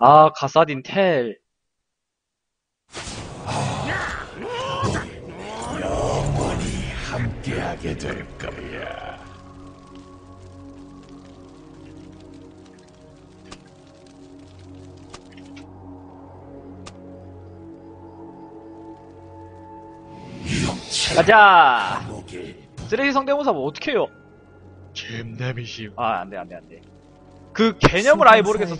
아, 가사딘 텔. 함께하게 될 거야. 가자! 쓰레기 성대모사 뭐 어떻게 해요? 잼남이심. 아, 안 돼, 안 돼, 안 돼. 그 개념을 아예 모르겠어,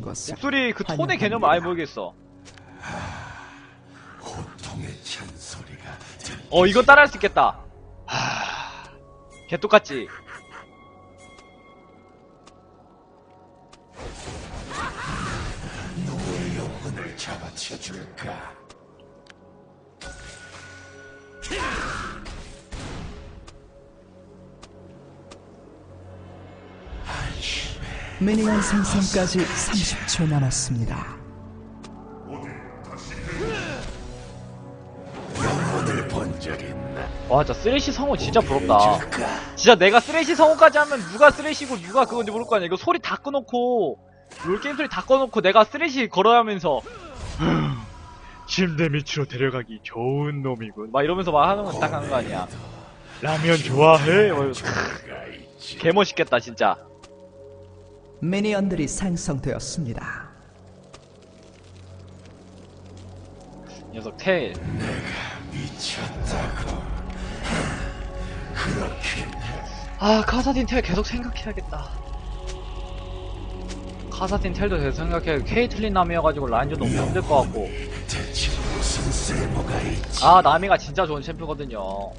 것을 목소리 그 톤의 개념을 아예 모르겠어. 고통의 찬소리가 들 어, 이거 따라할 수 있겠다. 하... 개똑같지? 너의 영혼을 잡아채 줄까? 미니언 생성까지 30초 남았습니다. 영혼을 본 적 있나? 와, 진짜 쓰레쉬 성우 진짜 부럽다. 진짜 내가 쓰레쉬 성우까지 하면 누가 쓰레쉬고 누가 그건지 모를 거 아니야. 이거 소리 다 꺼놓고, 롤 게임 소리 다 꺼놓고 내가 쓰레쉬 걸어야 하면서, 침대 밑으로 데려가기 좋은 놈이군. 막 이러면서 막 하는 건 딱 하는 거 아니야. 라면 좋아해? 있지. 개멋있겠다, 진짜. 미니언들이 생성되었습니다. 녀석 텔. 미쳤다고. 그렇게 아, 카사딘 텔 계속 생각해야겠다. 카사딘 텔도 계속 생각해. 케이틀린 남이어가지고 라인전 너무 힘들 것 같고. 대체 무슨 쓸모가 있지? 아, 나미가 진짜 좋은 챔프거든요.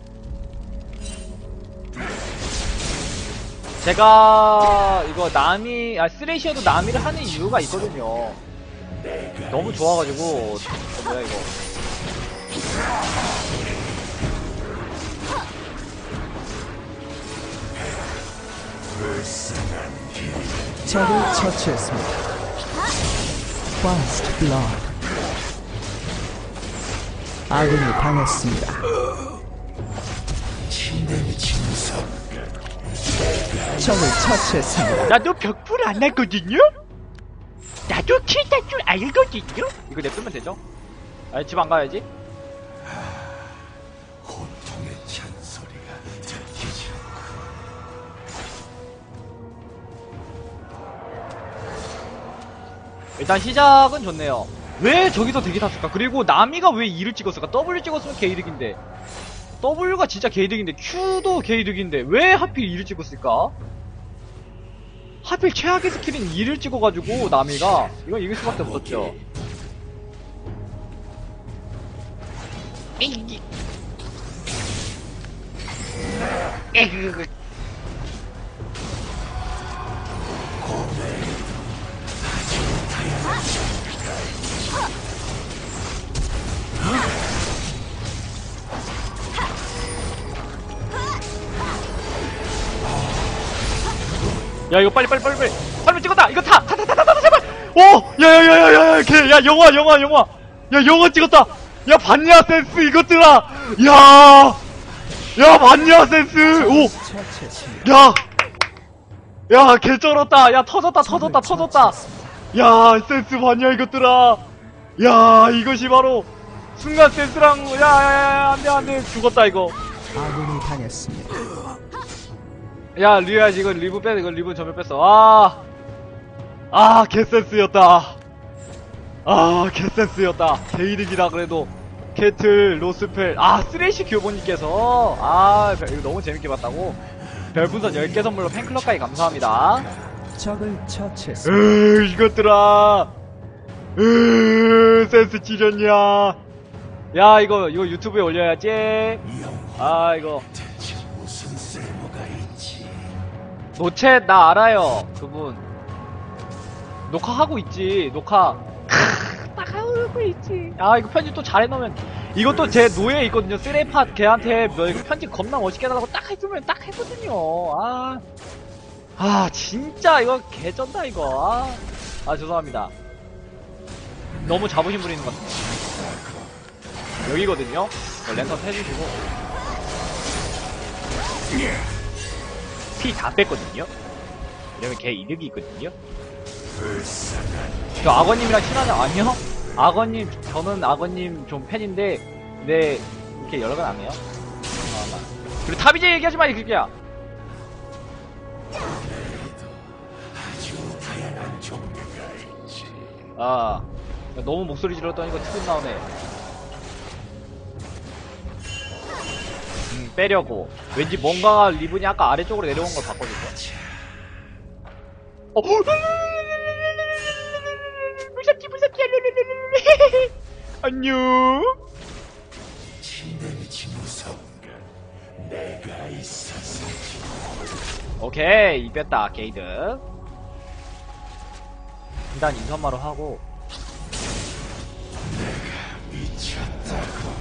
제가 이거 나미, 아 쓰레시어도 나미를 하는 이유가 있거든요. 너무 좋아가지고 어, 뭐야 이거? 적을 처치했습니다. First Blood. 아군이 당했습니다. 적을 처치했습니다. 나도 벽불 안 하거든요? 나도 킬딸 줄 알거든요? 이거 냅두면 되죠? 아, 집 안 가야지? 고통의 찬소리가 들리지 일단 시작은 좋네요. 왜 저기서 대기 탔을까? 그리고 나미가 왜 2를 찍었을까? W 찍었으면 개이득인데. W가 진짜 개이득인데, Q도 개이득인데, 왜 하필 2를 찍었을까? 하필 최악의 스킬인 2를 찍어가지고, 나미가. 이건 이길 수밖에 없었죠. 에이. 에이. 야 이거 빨리 빨리 빨리 빨리 빨리 찍었다 이거 타 타 타 타타 제발 오 야야야야야야 걔야 영화 영화 영화 야 영화 찍었다 야 봤냐 센스 이것들아 야야 봤냐 센스 처치했습니다. 오야야 개 쩔었다 야 터졌다 터졌다 터졌다 야 센스 봤냐 이것들아 야 이것이 바로 순간 센스랑 야야야 안돼 안돼 죽었다 이거 아군이 당했습니다. 야, 리야, 이거 리브 빼, 이거 리브 전면 뺐어. 아, 아, 개센스였다. 아, 개센스였다. 개이득이다, 그래도. 캐틀, 로스펠, 아, 쓰레쉬 교보님께서, 아, 별- 이거 너무 재밌게 봤다고. 별풍선 10개 선물로 팬클럽까지 감사합니다. 적을 처치했습니다. 으, 이것들아. 으, 센스 찌렸냐. 야, 이거, 이거 유튜브에 올려야지. 아, 이거. 노채 나 알아요 그분. 녹화하고 있지 녹화. 딱 하고 있지. 아 이거 편집 또 잘 해놓으면 이것도 제 노예 있거든요. 쓰레팟 걔한테 뭐 이거 편집 겁나 멋있게 해달라고 딱 해주면 딱 했거든요. 아, 아 진짜 이거 개쩐다 이거. 아, 아 죄송합니다. 너무 자부심 부리는 것 같아요. 여기거든요. 랜턴 해주시고 피 다 뺐거든요. 이러면 걔 이득이 있거든요. 저 악어님이랑 친하냐? 아니요. 악어님, 저는 악어님 좀 팬인데, 네, 이렇게 연락은 안 해요. 아, 나. 그리고 탑이제 얘기하지 마, 이 새끼야! 아, 너무 목소리 질렀더니 이거 트름 나오네. 빼려고. 왠지 뭔가 리븐이 아까 아래쪽으로 내려온 걸 봤거든요. 어, 무섭지, 무섭지, 안녕. 내가. 오케이, 이 뺐다, 게이드. 일단 인선마로 하고, 미쳤다고.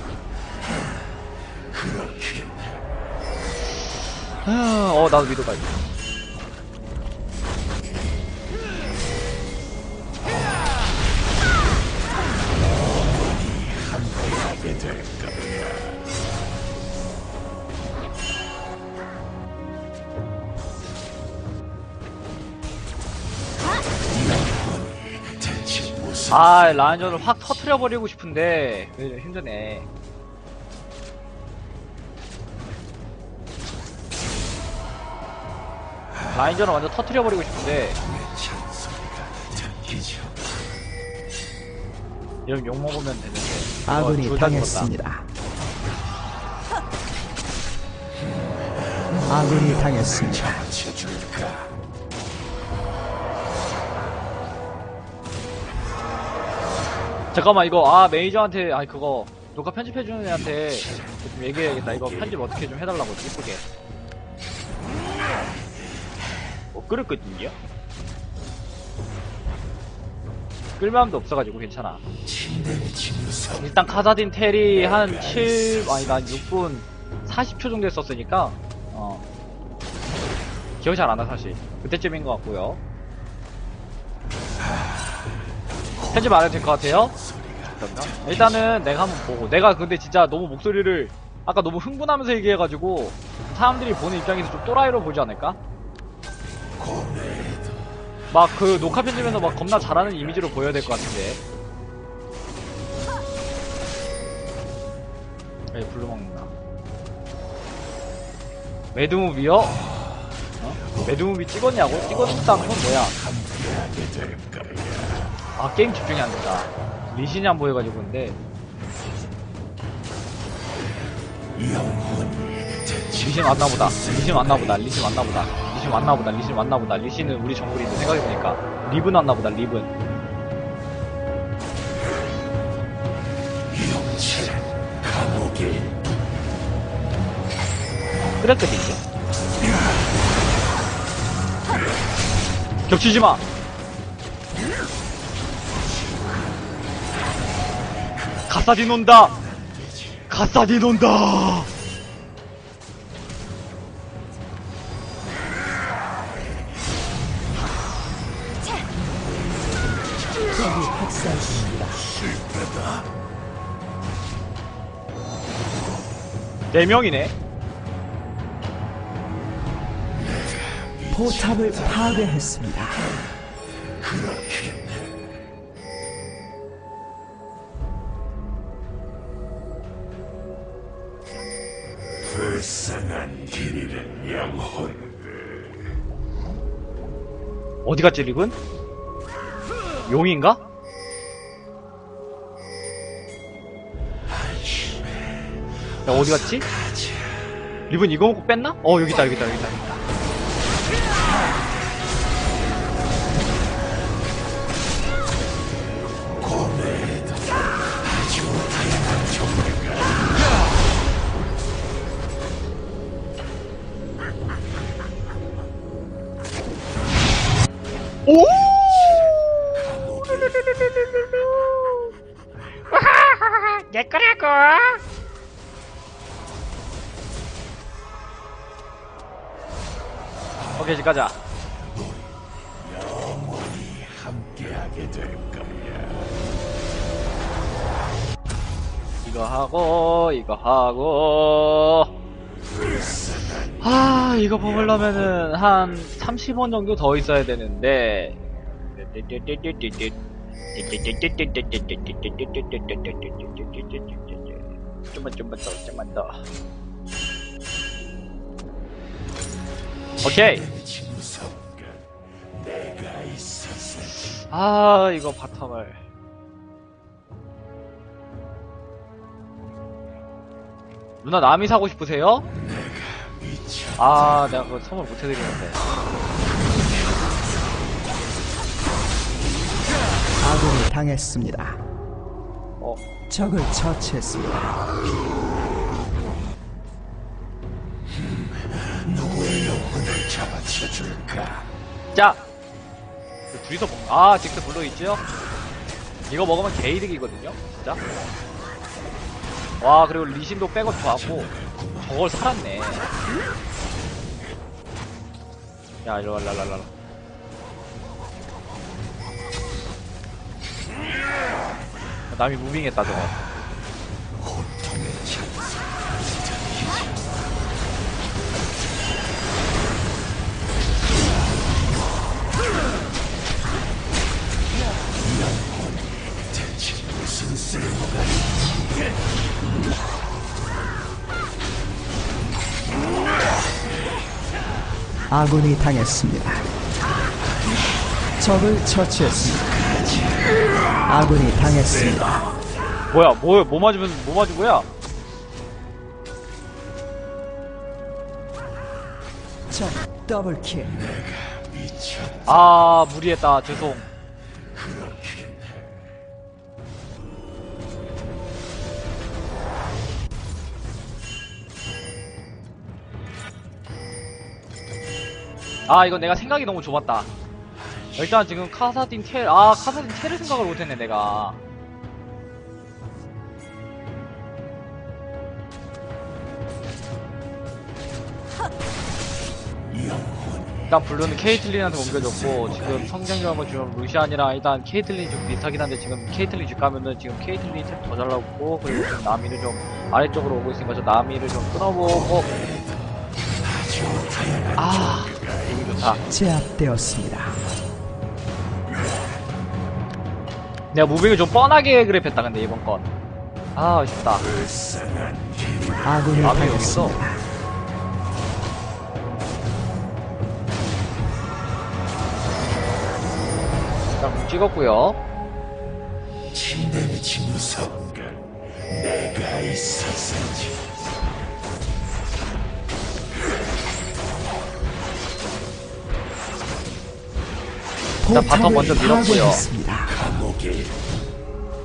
그렇게 아, 어, 나도 대체 무슨 아, 라인전을 확 터트려 버리고 싶은데, 그게 좀 힘드네. 라인전을 완전 터트려버리고 싶은데. 이러면 욕먹으면 되는데. 아군이 죽었다. 당했습니다. 아군이 당했습니다. 잠깐만, 이거, 아, 매니저한테, 아니, 그거, 녹화 편집해주는 애한테 좀 얘기해야겠다. 이거 편집 어떻게 좀 해달라고, 이쁘게. 뭐, 끓었거든요? 끌마음도 없어가지고 괜찮아. 일단 카사딘 텔이 한 7, 아니, 난 6분 40초 정도 했었으니까, 어. 기억이 잘 안 나, 사실. 그때쯤인 것 같고요. 편집 안 해도 될 것 같아요? 잠깐만. 일단은 내가 한번 보고. 내가 근데 진짜 너무 목소리를, 아까 너무 흥분하면서 얘기해가지고, 사람들이 보는 입장에서 좀 또라이로 보지 않을까? 막 그 녹화 편집에서 막 겁나 잘하는 이미지로 보여야 될 것 같은데. 왜 블루 먹는다. 매드무비요? 어? 매드무비 찍었냐고? 찍었다는 건 뭐야? 아 게임 집중이 안 된다. 리신이 안 보여가지고 근데 리신 왔나보다. 리신 왔나보다. 리신 왔나보다. 리신 왔나보다. 리신 왔나보다. 리신은 우리 정글인데 생각해보니까 리븐 왔나보다. 리븐. 영체 감옥에 그랬거든요. 겹치지 마. 가사디 논다. 가사디 논다. 4명이네 포탑을 파괴했습니다. 불쌍한 길 잃은 영혼들. 어디 갔지, 리군? 용인가? 어디 갔지? 리븐 이거 먹고 뺐나? 어 여기 있다 여기 있다 여기 있다 가자. 이거 하고, 이거 하고. 아, 이거 뽑으려면은 한 30원 정도 더 있어야 되는데. 좀만 좀만 더 좀만 더 오케이. 아 이거 바텀을 누나 남이 사고 싶으세요? 아 내가 그거 선물 못 해드리는데 아군이 당했습니다. 어 적을 처치했습니다. 잡아쳐 줄까? 자! 그 둘이서 먹, 아, 직스 블루 있죠? 이거 먹으면 개이득이거든요? 진짜? 와, 그리고 리신도 백업 좋았고, 저걸 살았네. 야, 이리 와, 랄랄랄라. 남이 무빙했다, 저거. 아군이 당했습니다. 적을 처치했습니다. 아군이 당했습니다. 뭐야, 뭐, 뭐 맞으면, 뭐 맞은 거야? 적 더블킬. 아, 무리했다. 죄송. 아 이거 내가 생각이 너무 좁았다. 일단 지금 카사딘 텔, 아 카사딘 텔을 생각을 못했네 내가. 일단 블루는 케이틀린한테 옮겨줬고 지금 성장점을 지금 루시안이랑 일단 케이틀린이 좀 비슷하긴 한데 지금 케이틀린 집 가면은 지금 케이틀린이 템더 잘 나오고 그리고 지금 나미를 좀 아래쪽으로 오고 있으니까 저 나미를 좀 끊어보고. 아 제압되었습니다. 내가 무빙을 좀 뻔하게 그랩했다 근데 이번 건. 아 아쉽다. 아군이. 당했습니다. 일단 찍었고요. 침대 밑이 무섭게 내가 있었었지. 일단 바텀 먼저 밀었고요.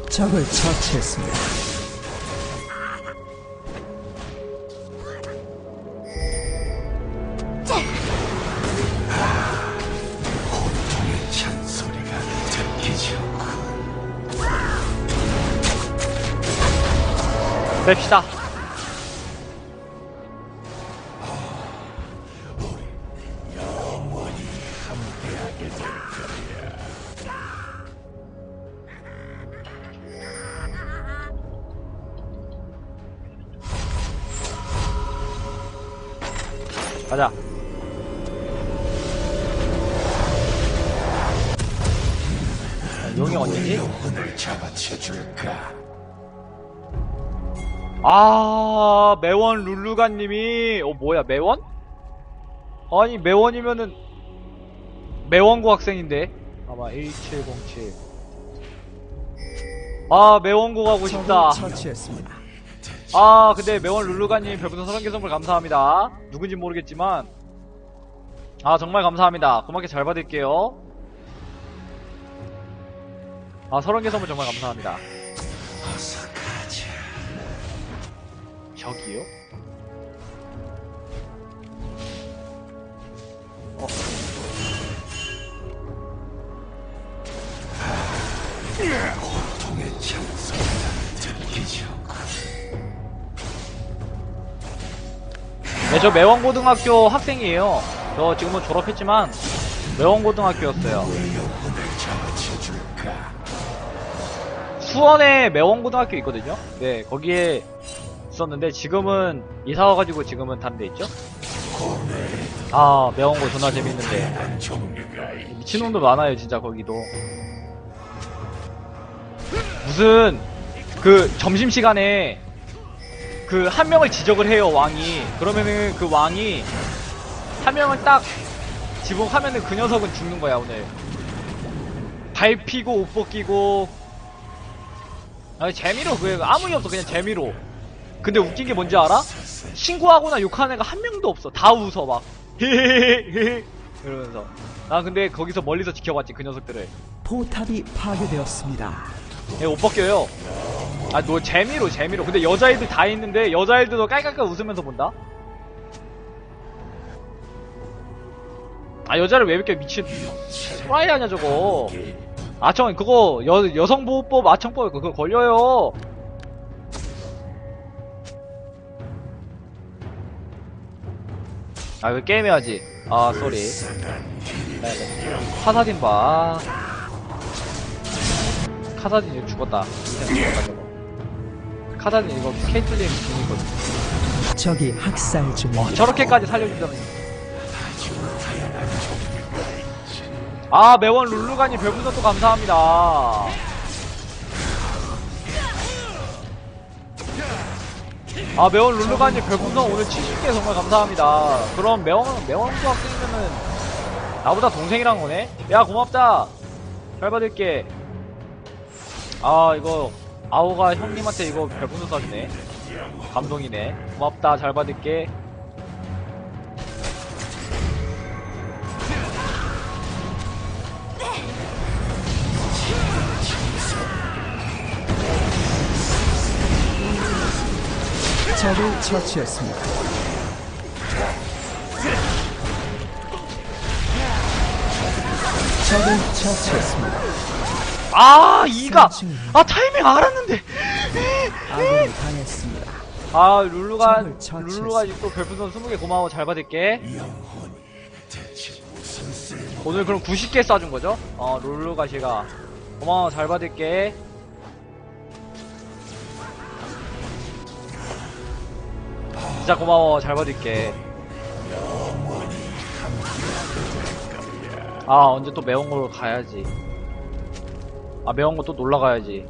적을 처치했습니다. 고통의 찬소리가 들리죠. 냅시다. 아 매원 룰루가님이 어 뭐야 매원? 아니 매원이면은 매원고 학생인데 아마 1707. 아 매원고 가고 싶다. 아 근데 매원 룰루가님 별풍선 30개 선물 감사합니다 누군지 모르겠지만 아 정말 감사합니다 고맙게 잘 받을게요 아 30개 선물 정말 감사합니다 어서 가자. 찬소리가 들리죠. 네, 저 매원고등학교 학생이에요 저 지금은 졸업했지만 매원고등학교였어요? 수원에 매원고등학교 있거든요 네 거기에 있었는데 지금은 이사 와가지고 지금은 다른 데 있죠? 아 매원고 존나 재밌는데. 미친놈도 많아요 진짜 거기도. 무슨 그 점심시간에 그 한 명을 지적을 해요 왕이. 그러면은 그 왕이 한 명을 딱 지목하면은 그 녀석은 죽는 거야 오늘. 밟히고 옷 벗기고. 아니 재미로 그 아무 일 없어. 그냥 재미로 근데 웃긴 게 뭔지 알아? 신고하거나 욕하는 애가 한 명도 없어. 다 웃어 막. 헤헤헤헤 이러면서. 나 근데 거기서 멀리서 지켜봤지 그 녀석들을. 포탑이 파괴되었습니다. 얘옷 벗겨요. 아 너 재미로 재미로. 근데 여자애들 다 있는데 여자애들도 깔깔깔 웃으면서 본다? 아 여자를 왜 이렇게 미친 프라이 하냐 저거. 아청 그거 여, 여성 보호법 아청법 그거 걸려요 아 이거 게임 해야지. 아 쏘리. 네네. 카사딘 봐 카사딘 이거 죽었다. 카사딘 이거 케이틀린 중이거든. 적이 학살 중입니다. 저렇게까지 살려준다면. 아 매원 룰루가니 별풍선 또 감사합니다 아 매원 룰루가니 별풍선 오늘 70개 정말 감사합니다. 그럼 매원 매원 수학생이면은 나보다 동생이란 거네? 야 고맙다. 잘 받을게. 아 이거 아오가 형님한테 이거 별풍선 쏴주네. 감동이네. 고맙다. 잘 받을게 적을 처치했습니다. 적을 처치했습니다. 아 이가 아 타이밍 알았는데 아군이 당했습니다. 아 룰루가. 룰루가 또 별풍선 20개 고마워 잘 받을게 오늘 그럼 90개 쏴준 거죠? 어 룰루가 씨가 고마워 잘 받을게 진짜 고마워 잘 받을게 아 언제 또 매운 걸로 가야지 아 매운 거 또 놀러 가야지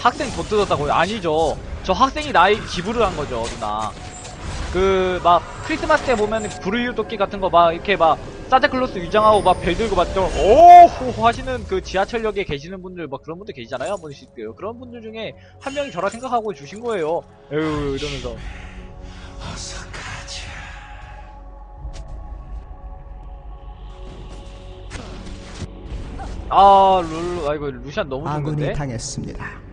학생 돈 뜯었다고요? 아니죠. 저 학생이 나이 기부를 한 거죠, 누나. 그, 막, 크리스마스 때 보면 브루유 도끼 같은 거 막, 이렇게 막, 산타클로스 위장하고 막벨 들고 막, 좀, 오호 하시는 그 지하철역에 계시는 분들, 막 그런 분들 계시잖아요, 한 번씩. 그런 분들 중에 한 명이 저라 생각하고 주신 거예요. 에휴, 이러면서. 어서 가자. 아, 룰루, 아이고, 루시안 너무 아군이 좋은데? 당했습니다.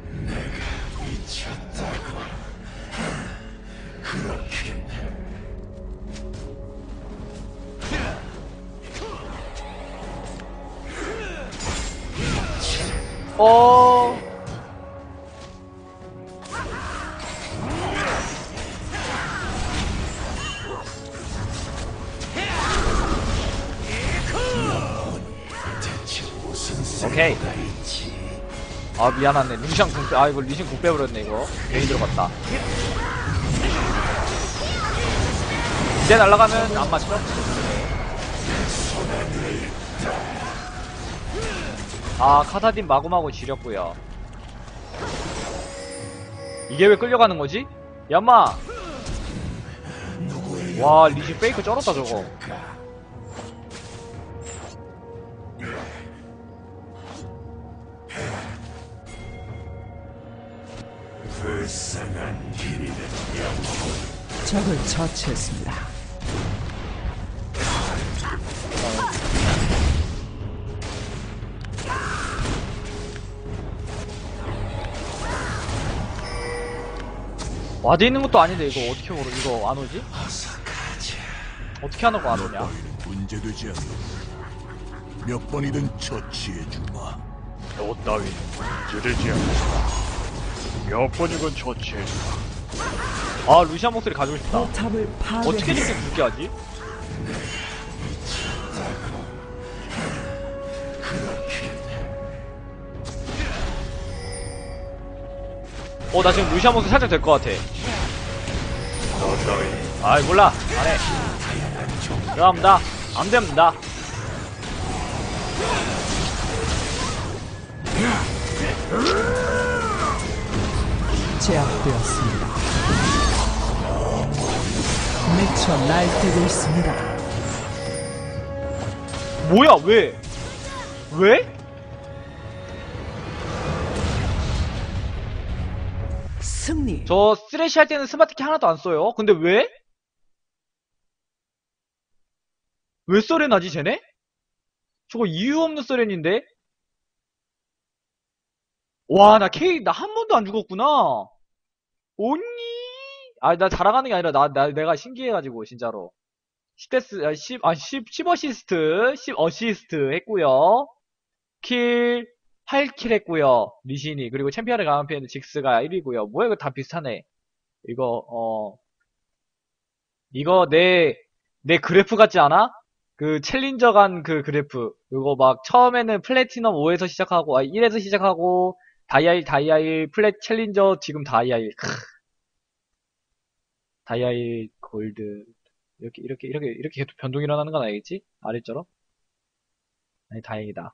어. 오케이. 아 미안하네 루시안 궁아 이거 리신 궁 빼버렸네 이거 괜히 들어갔다 이제 날아가면 안 맞죠? 아 카사딘 마구마구 지렸고요 이게 왜 끌려가는 거지? 야마 와 리신 페이크 쩔었다 저거 적을 처치했습니다. 와드 있는 것도 아닌데 이거 어떻게 모르 이거 안 오지? 어떻게 하는 거 안 오냐? 문제되지 않는 몇 번이든 처치해 주마. 너 따위 문제되지 않는다. 몇 번이건 처치해. 아 루시안 목소리 가지고 싶다 어떻게 파괴했습니다. 굵게 하지? 어, 나 지금 루시안 목소리 살짝 될 것 같아. 아이, 몰라. 안 해. 들어갑니다. 안 됩니다. 제압되었습니다. 미쳐 날뛰고 있습니다. 뭐야, 왜? 왜? 저 쓰레쉬 할 때는 스마트키 하나도 안 써요. 근데 왜? 왜 썰렌하지, 쟤네? 저거 이유 없는 썰렌인데? 와, 나 K, 나 한 번도 안 죽었구나. 언니? 아, 나 자랑하는 게 아니라, 나, 나, 내가 신기해가지고, 진짜로. 10데스, 아, 10, 아, 10, 10 어시스트, 10 어시스트 했고요 킬, 8킬 했고요 리신이. 그리고 챔피언을 편은 직스가 1위고요 뭐야, 이거 다 비슷하네. 이거, 어. 이거 내, 내 그래프 같지 않아? 그 챌린저 간 그 그래프. 이거 막 처음에는 플래티넘 5에서 시작하고, 아, 1에서 시작하고, 다이아 1, 다이아 1, 플랫 챌린저 지금 다이아 1. 크. 다이아 1, 골드. 이렇게, 이렇게, 이렇게, 이렇게 변동이 일어나는 건 알겠지? 아래처럼? 아니, 다행이다.